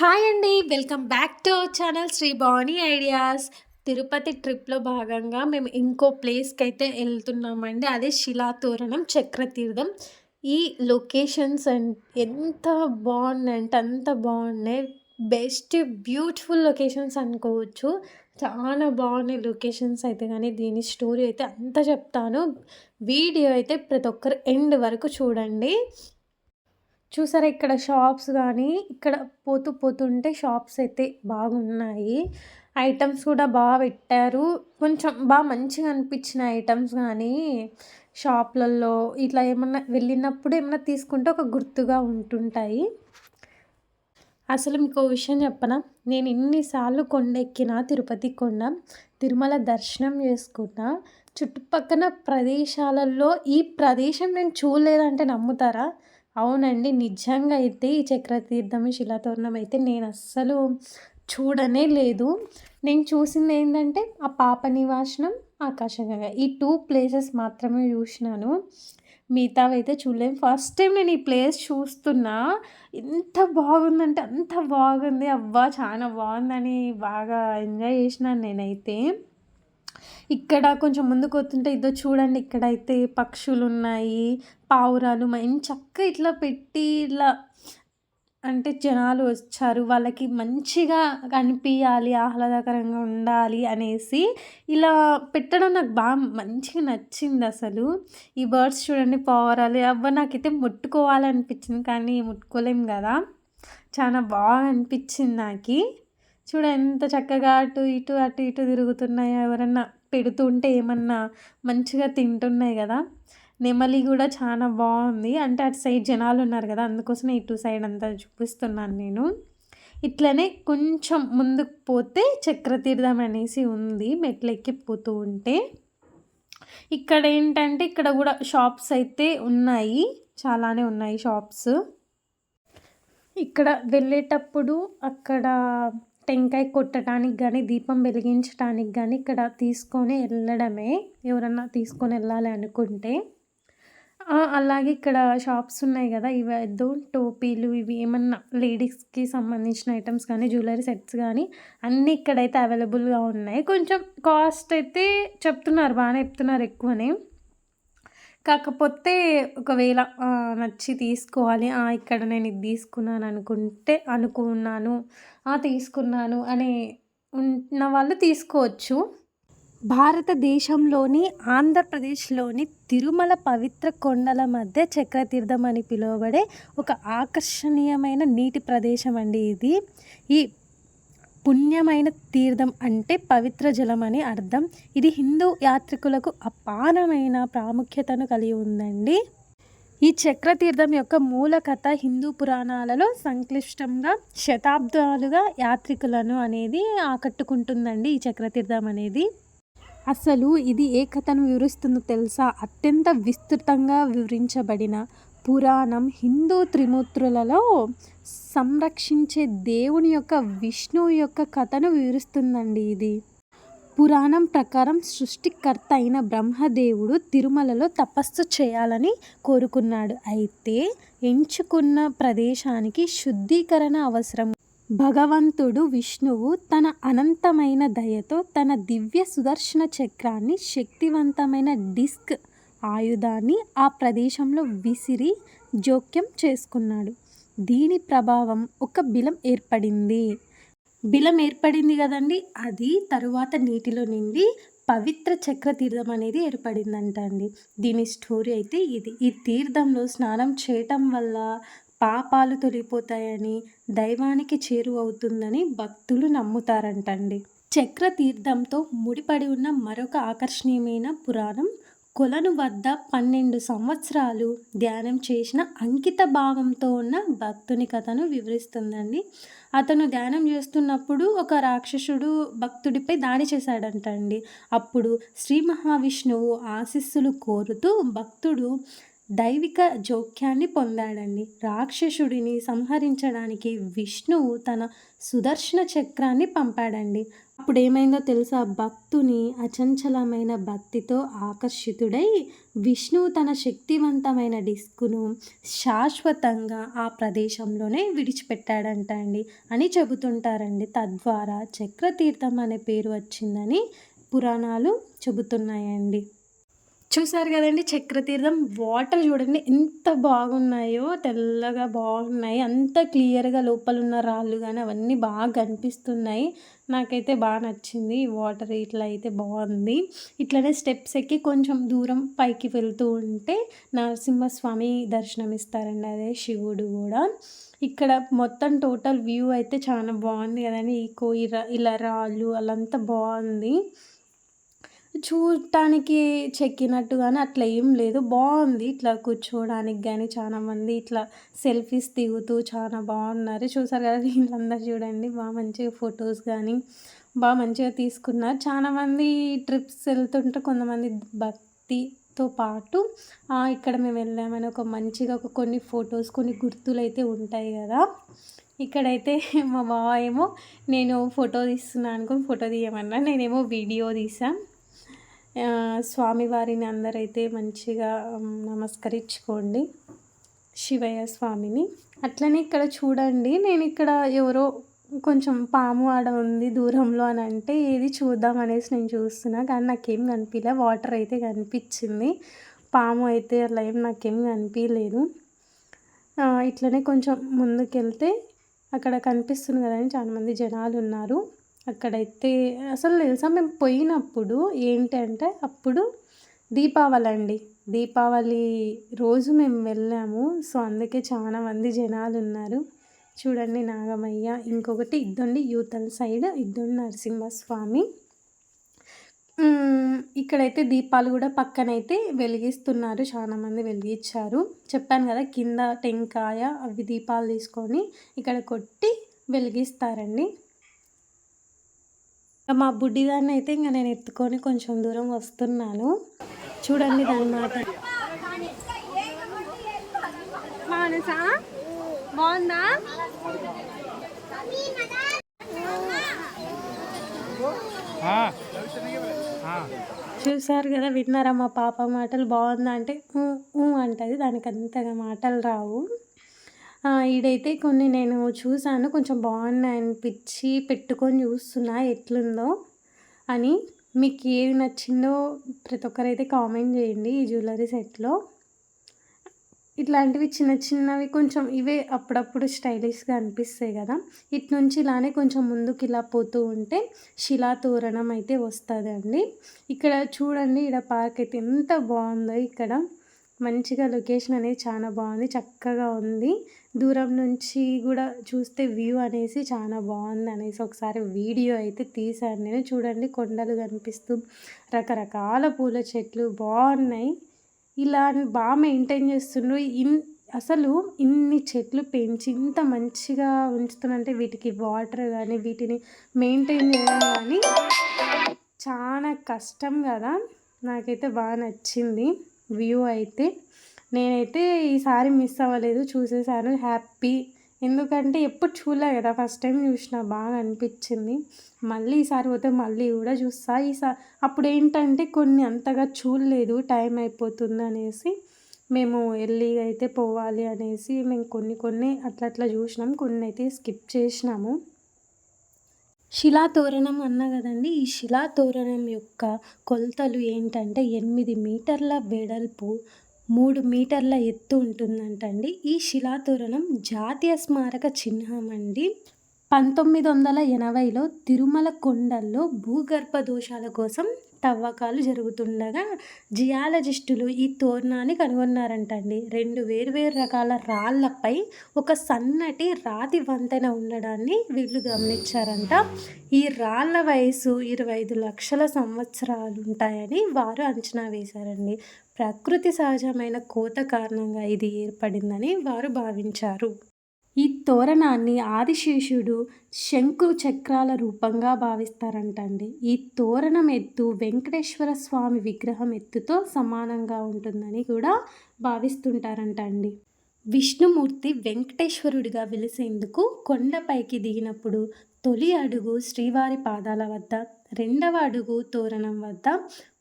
Hi అండి welcome back to our channel Sri Bani ideas. Tirupati ట్రిప్లో భాగంగా మేము ఇంకో ప్లేస్కి అయితే వెళ్తున్నామండి అదే శిలాతోరణం చక్రతీర్థం. ఈ లొకేషన్స్ అండ్ ఎంత బాగున్నాయంటే అంత బాగున్నాయి. బెస్ట్ బ్యూటిఫుల్ లొకేషన్స్ అనుకోవచ్చు. చాలా బాగున్నాయి లొకేషన్స్ అయితే కానీ దీని స్టోరీ అయితే అంత చెప్తాను. వీడియో అయితే ప్రతి ఒక్కరు ఎండ్ వరకు చూడండి. చూసారా ఇక్కడ షాప్స్ కానీ ఇక్కడ పోతూ పోతుంటే షాప్స్ అయితే బాగున్నాయి. ఐటమ్స్ కూడా బాగా పెట్టారు. కొంచెం బాగా మంచిగా అనిపించిన ఐటమ్స్ కానీ షాప్లలో ఇట్లా ఏమన్నా వెళ్ళినప్పుడు ఏమన్నా తీసుకుంటే ఒక గుర్తుగా ఉంటుంటాయి. అసలు మీకు విషయం చెప్పనా? నేను ఇన్నిసార్లు కొండెక్కినా తిరుపతి కొండ తిరుమల దర్శనం చేసుకున్నా చుట్టుపక్కల ప్రదేశాలలో ఈ ప్రదేశం నేను చూడలేదంటే నమ్ముతారా? అవునండి. నిజంగా అయితే ఈ చక్రతీర్థం శిలాతోరణం అయితే నేను అస్సలు చూడనే లేదు. నేను చూసింది ఏంటంటే ఆ పాప నివాసనం ఆకాశగంగా. ఈ టూ ప్లేసెస్ మాత్రమే చూసినాను. మిగతావైతే చూడలేము ఫస్ట్ టైం నేను ఈ ప్లేస్ చూస్తున్నా. ఎంత బాగుందంటే అంత బాగుంది. అవ్వా చాలా బాగుందని బాగా ఎంజాయ్ చేసినాను నేనైతే. ఇక్కడ కొంచెం ముందుకు వస్తుంటే ఇదో చూడండి ఇక్కడైతే పక్షులు ఉన్నాయి పావురాలు మంచి చక్క ఇట్లా పెట్టి ఇట్లా అంటే జనాలు వచ్చారు. వాళ్ళకి మంచిగా కనిపించాలి ఆహ్లాదకరంగా ఉండాలి అనేసి ఇలా పెట్టడం నాకు బాగా మంచిగా నచ్చింది అసలు. ఈ బర్డ్స్ చూడండి పావురాలు అవ్వ నాకైతే ముట్టుకోవాలనిపించింది కానీ ముట్టుకోలేం కదా. చాలా బాగా అనిపించింది నాకు. చూడ ఎంత చక్కగా అటు ఇటు అటు ఇటు తిరుగుతున్నాయో ఎవరన్నా పెడుతుంటే ఏమన్నా మంచిగా తింటున్నాయి కదా. నెమలి కూడా చాలా బాగుంది. అంటే అటు సైడ్ జనాలు ఉన్నారు కదా అందుకోసమే ఇటు సైడ్ అంతా చూపిస్తున్నాను నేను. ఇట్లనే కొంచెం ముందుకు పోతే చక్రతీర్థం అనేసి ఉంది మెట్లెక్కిపోతూ పోతూ ఉంటే. ఇక్కడ ఏంటంటే ఇక్కడ కూడా షాప్స్ అయితే ఉన్నాయి. చాలానే ఉన్నాయి షాప్స్. ఇక్కడ వెళ్ళేటప్పుడు అక్కడ టెంకాయ కొట్టడానికి కానీ దీపం వెలిగించడానికి కానీ ఇక్కడ తీసుకొని వెళ్ళడమే. ఎవరన్నా తీసుకొని వెళ్ళాలి అనుకుంటే. అలాగే ఇక్కడ షాప్స్ ఉన్నాయి కదా ఇవి ఏదో టోపీలు ఇవి ఏమన్నా లేడీస్కి సంబంధించిన ఐటమ్స్ కానీ జ్యువెలరీ సెట్స్ కానీ అన్నీ ఇక్కడైతే అవైలబుల్గా ఉన్నాయి. కొంచెం కాస్ట్ అయితే చెప్తున్నారు బాగానే చెప్తున్నారు ఎక్కువనే. కాకపోతే ఒకవేళ నచ్చి తీసుకోవాలి. ఇక్కడ నేను ఇది తీసుకున్నాను అనుకుంటే అనుకున్నాను తీసుకున్నాను అని ఉన్న వాళ్ళు తీసుకోవచ్చు. భారతదేశంలోని ఆంధ్రప్రదేశ్లోని తిరుమల పవిత్ర కొండల మధ్య చక్రతీర్థం అని పిలువబడే ఒక ఆకర్షణీయమైన నీటి ప్రదేశం అండి ఇది. ఈ పుణ్యమైన తీర్థం అంటే పవిత్ర జలం అని అర్థం. ఇది హిందూ యాత్రికులకు అపారమైన ప్రాముఖ్యతను కలిగి ఉందండి. ఈ చక్రతీర్థం యొక్క మూల కథ హిందూ పురాణాలలో సంక్లిష్టంగా శతాబ్దాలుగా యాత్రికులను అనేది ఆకట్టుకుంటుందండి ఈ చక్రతీర్థం అనేది. అసలు ఇది ఏ కథను వివరిస్తుందో తెలుసా? అత్యంత విస్తృతంగా వివరించబడిన పురాణం హిందూ త్రిమూర్తులలో సంరక్షించే దేవుని యొక్క విష్ణువు యొక్క కథను వివరిస్తుందండి ఇది. పురాణం ప్రకారం సృష్టికర్త అయిన బ్రహ్మదేవుడు తిరుమలలో తపస్సు చేయాలని కోరుకున్నాడు. అయితే ఎంచుకున్న ప్రదేశానికి శుద్ధీకరణ అవసరం. భగవంతుడు విష్ణువు తన అనంతమైన దయతో తన దివ్య సుదర్శన చక్రాన్ని శక్తివంతమైన డిస్క్ ఆయుధాన్ని ఆ ప్రదేశంలో విసిరి జోక్యం చేసుకున్నాడు. దీని ప్రభావం ఒక బిలం ఏర్పడింది. బిలం ఏర్పడింది కదండి. అది తరువాత నీటిలో నిండి పవిత్ర చక్ర తీర్థం అనేది ఏర్పడిందంట అండి దీని స్టోరీ అయితే ఇది. ఈ తీర్థంలో స్నానం చేయటం వల్ల పాపాలు తొలిపోతాయని దైవానికి చేరువవుతుందని భక్తులు నమ్ముతారంటండి. చక్ర తీర్థంతో ముడిపడి ఉన్న మరొక ఆకర్షణీయమైన పురాణం కొలను వద్ద పన్నెండు సంవత్సరాలు ధ్యానం చేసిన అంకిత భావంతో ఉన్న భక్తుని కథను వివరిస్తుందండి. అతను ధ్యానం చేస్తున్నప్పుడు ఒక రాక్షసుడు భక్తుడిపై దాడి చేశాడంటండి. అప్పుడు శ్రీ మహావిష్ణువు ఆశీస్సులు కోరుతూ భక్తుడు దైవిక జోక్యాన్ని పొందాడండి. రాక్షసుడిని సంహరించడానికి విష్ణువు తన సుదర్శన చక్రాన్ని పంపాడండి. అప్పుడు ఏమైందో తెలుసా? భక్తుని అచంచలమైన భక్తితో ఆకర్షితుడై విష్ణువు తన శక్తివంతమైన డిస్కును శాశ్వతంగా ఆ ప్రదేశంలోనే విడిచిపెట్టాడంట అండి. అని చెబుతుంటారండి. తద్వారా చక్రతీర్థం అనే పేరు వచ్చిందని పురాణాలు చెబుతున్నాయండి. చూసారు కదండి చక్రతీర్థం? వాటర్ చూడండి ఎంత బాగున్నాయో తెల్లగా బాగున్నాయి. అంత క్లియర్గా లోపల ఉన్న రాళ్ళు కానీ అవన్నీ బాగా కనిపిస్తున్నాయి. నాకైతే బాగా నచ్చింది. ఈ వాటర్ ఇట్లా అయితే బాగుంది. ఇట్లనే స్టెప్స్ ఎక్కి కొంచెం దూరం పైకి వెళ్తూ ఉంటే నరసింహస్వామి దర్శనం ఇస్తారండి అదే శివుడు కూడా. ఇక్కడ మొత్తం టోటల్ వ్యూ అయితే చాలా బాగుంది కదండి. ఈ కో ఇలా రాళ్ళు అలంతా బాగుంది. చూడటానికి చెక్కినట్టు కానీ అట్లా ఏం లేదు. బాగుంది ఇట్లా కూర్చోవడానికి కానీ చాలా మంది ఇట్లా సెల్ఫీస్ దిగుతూ చాలా బాగున్నారు. చూసారు కదా వీళ్ళందరూ చూడండి. బాగా మంచిగా ఫొటోస్ కానీ బాగా మంచిగా తీసుకున్నారు. చాలా మంది ట్రిప్స్ వెళ్తుంటే కొంతమంది భక్తితో పాటు ఇక్కడ మేము వెళ్ళామని ఒక మంచిగా ఒక కొన్ని ఫొటోస్ కొన్ని గుర్తులు అయితే ఉంటాయి కదా. ఇక్కడైతే మా బావ ఏమో నేను ఫోటో తీస్తున్నాను అనుకుని ఫోటో తీయమన్నా నేనేమో వీడియో తీసాను స్వామివారిని అందరైతే మంచిగా నమస్కరించుకోండి. శివయ్య స్వామిని. అట్లనే ఇక్కడ చూడండి నేను ఇక్కడ ఎవరో కొంచెం పాము ఆడ ఉంది దూరంలో అని అంటే ఏది చూద్దాం అనేసి నేను చూస్తున్నా కానీ నాకేం కనిపించలే వాటర్ అయితే కనిపించింది. పాము అయితే అలా ఏం నాకేం కనిపించలేదు ఇట్లనే కొంచెం ముందుకెళ్తే అక్కడ కనిపిస్తుంది కదండి చాలామంది జనాలు ఉన్నారు. అక్కడైతే అసలు తెలుసా మేము పోయినప్పుడు ఏంటంటే అప్పుడు దీపావళి అండి దీపావళి రోజు మేము వెళ్ళాము. సో అందుకే చాలా మంది జనాలు ఉన్నారు చూడండి నాగమయ్య ఇంకొకటి ఇద్దండి యూతల్ సైడ్ ఇద్దండి నరసింహస్వామి. ఇక్కడైతే దీపాలు కూడా పక్కనైతే వెలిగిస్తున్నారు. చాలామంది వెలిగించారు. చెప్పాను కదా కింద టెంకాయ అవి దీపాలు తీసుకొని ఇక్కడ కొట్టి వెలిగిస్తారండి. మా బుడ్డిదాన్ని అయితే ఇంకా నేను ఎత్తుకొని కొంచెం దూరం వస్తున్నాను. చూడండి దాని మాట. బాగుందా? చూసారు కదా విన్నారా మా పాప మాటలు? బాగుందా అంటే అంటది. దానికి అంతగా మాటలు రావు. ఇదైతే కొన్ని నేను చూశాను. కొంచెం బాగున్నాయి అనిపించి పెట్టుకొని చూస్తున్నా. ఎట్లుందో అని మీకు ఏది నచ్చిందో ప్రతి ఒక్కరైతే కామెంట్ చేయండి ఈ జ్యువెలరీ సెట్లో. ఇట్లాంటివి చిన్న చిన్నవి కొంచెం ఇవే అప్పుడప్పుడు స్టైలిష్గా అనిపిస్తాయి కదా. ఇటు నుంచి ఇలానే కొంచెం ముందుకు ఇలా పోతూ ఉంటే శిలా తోరణం అయితే వస్తుందండి. ఇక్కడ చూడండి ఇక్కడ పార్క్ అయితే ఎంత బాగుందో ఇక్కడ. మంచిగా లొకేషన్ అనేది చాలా బాగుంది చక్కగా ఉంది. దూరం నుంచి కూడా చూస్తే వ్యూ అనేసి చాలా బాగుంది అనేసి ఒకసారి వీడియో అయితే తీశాను నేను. చూడండి కొండలు కనిపిస్తూ రకరకాల పూల చెట్లు బాగున్నాయి. ఇలా బాగా మెయింటైన్ చేస్తుండ్రు. ఇన్ అసలు ఇన్ని చెట్లు పెంచి ఇంత మంచిగా ఉంచుతున్నంటే వీటికి వాటర్ కానీ వీటిని మెయింటైన్ చేయడం కానీ చాలా కష్టం కదా. నాకైతే బాగా నచ్చింది. వ్యూ అయితే నేనైతే ఈసారి మిస్ అవ్వలేదు చూసేసాను హ్యాపీ. ఎందుకంటే ఎప్పుడు చూడలే కదా ఫస్ట్ టైం చూసిన బాగా అనిపించింది. మళ్ళీ ఈసారి పోతే మళ్ళీ కూడా చూస్తా. ఈసారి అప్పుడు ఏంటంటే కొన్ని అంతగా చూడలేదు టైం అయిపోతుంది అనేసి మేము వెళ్ళి అయితే పోవాలి అనేసి మేము కొన్ని కొన్ని అట్లా అట్లా చూసినాం. కొన్ని అయితే స్కిప్ చేసినాము. శిలాతోరణం అన్నా కదండి ఈ శిలాతోరణం యొక్క కొలతలు ఏంటంటే ఎనిమిది మీటర్ల వెడల్పు మూడు మీటర్ల ఎత్తు ఉంటుందంటండి. ఈ శిలాతోరణం జాతీయ స్మారక చిహ్నం అండి. పంతొమ్మిది వందల ఎనభైలో తిరుమల కొండల్లో భూగర్భ దోషాల కోసం తవ్వకాలు జరుగుతుండగా జియాలజిస్టులు ఈ తోరణాన్ని కనుగొన్నారంటండి. రెండు వేర్వేరు రకాల రాళ్ళపై ఒక సన్నటి రాతి వంతెన ఉండడాన్ని వీళ్ళు గమనించారంట. ఈ రాళ్ళ వయసు ఇరవై ఐదు లక్షల సంవత్సరాలు ఉంటాయని వారు అంచనా వేశారండి. ప్రకృతి సహజమైన కోత కారణంగా ఇది ఏర్పడిందని వారు భావించారు. ఈ తోరణాన్ని ఆదిశేషుడు శంకు చక్రాల రూపంగా భావిస్తారంటండి. ఈ తోరణం ఎత్తు వెంకటేశ్వర స్వామి విగ్రహం ఎత్తుతో సమానంగా ఉంటుందని కూడా భావిస్తుంటారంట అండి విష్ణుమూర్తి వెంకటేశ్వరుడిగా వెలిసేందుకు కొండపైకి దిగినప్పుడు తొలి అడుగు శ్రీవారి పాదాల వద్ద రెండవ అడుగు తోరణం వద్ద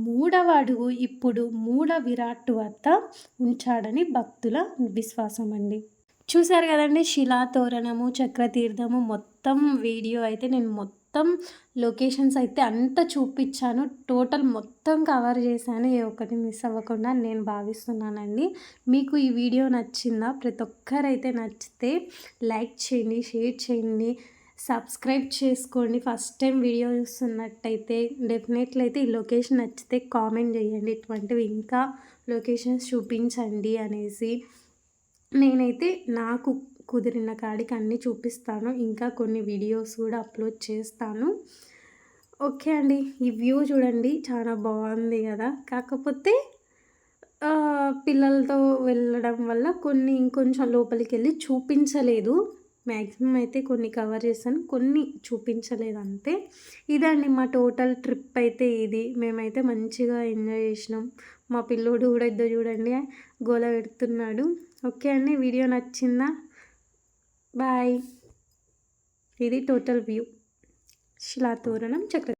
మూడవ అడుగు ఇప్పుడు మూడ విరాట్ వద్ద ఉంచాడని భక్తుల విశ్వాసం అండి చూశారు కదండి? శిలా తోరణము చక్రతీర్థము మొత్తం వీడియో అయితే నేను మొత్తం లొకేషన్స్ అయితే అంతా చూపించాను. టోటల్ మొత్తం కవర్ చేశాను. ఏ ఒక్కటి మిస్ అవ్వకుండా నేను భావిస్తున్నానండి. మీకు ఈ వీడియో నచ్చిందా? ప్రతి ఒక్కరైతే నచ్చితే లైక్ చేయండి షేర్ చేయండి సబ్స్క్రైబ్ చేసుకోండి. ఫస్ట్ టైం వీడియో చూస్తున్నట్టయితే డెఫినెట్లీ అయితే ఈ లొకేషన్ నచ్చితే కామెంట్ చేయండి. ఇటువంటివి ఇంకా లొకేషన్స్ చూపించండి అనేసి నేనైతే నాకు కుదిరిన కాడికి అన్నీ చూపిస్తాను. ఇంకా కొన్ని వీడియోస్ కూడా అప్లోడ్ చేస్తాను. ఓకే అండి. ఈ వ్యూ చూడండి. చాలా బాగుంది కదా. కాకపోతే పిల్లలతో వెళ్ళడం వల్ల కొన్ని ఇంకొంచెం లోపలికి వెళ్ళి చూపించలేదు. మ్యాక్సిమం అయితే కొన్ని కవర్ చేశాను కొన్ని చూపించలేదు అంతే ఇదండి మా టోటల్ ట్రిప్ అయితే ఇది. మేమైతే మంచిగా ఎంజాయ్ చేసినాం. మా పిల్లోడు కూడా ఇద్దరు చూడండి గోల పెడుతున్నాడు. ఓకే అండి వీడియో నచ్చిందా? బాయ్. ఇది టోటల్ వ్యూ. శిలాతోరణం చక్ర